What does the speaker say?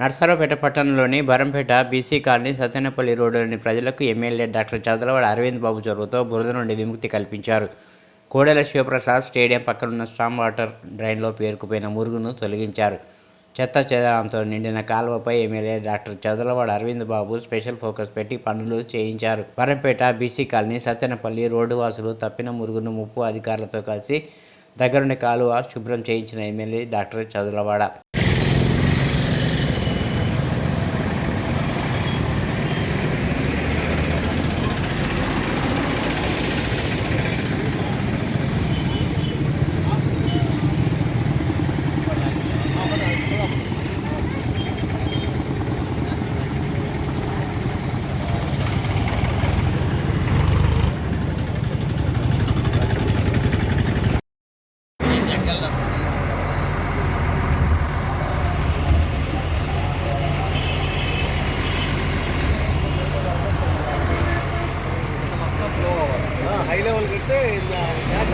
నర్సరావుపేట పట్టణంలోని Barampeta BC colony Sattenapalli రోడ్డులోని ప్రజలకు ఎమ్మెల్యే డాక్టర్ చదలవాడ అరవింద్ బాబు చొరవతో బురద నుండి విముక్తి కల్పించారు. కోడెల శివప్రసాద్ స్టేడియం పక్కనున్న స్టామ్ వాటర్ డ్రైన్లో పేరుకుపోయిన మురుగును తొలగించారు. చెత్త చెదారంతో నిండిన కాలువపై MLA doctor Chadalavada Aravind Babu special focus పెట్టి పనులు చేయించారు. Varampeta BC colony Sattenapalli road వాసులు తప్పిన మురుగును ముప్పు అధికారులతో కలిసి దగ్గరుండి కాలువ శుభ్రం చేయించిన ఎమ్మెల్యే డాక్టర్ చదలవాడ ಹೈ ಲೆವೆಲ್ಗಿಟ್ಟು ಇಲ್ಲ ಬ್ಯಾಕ್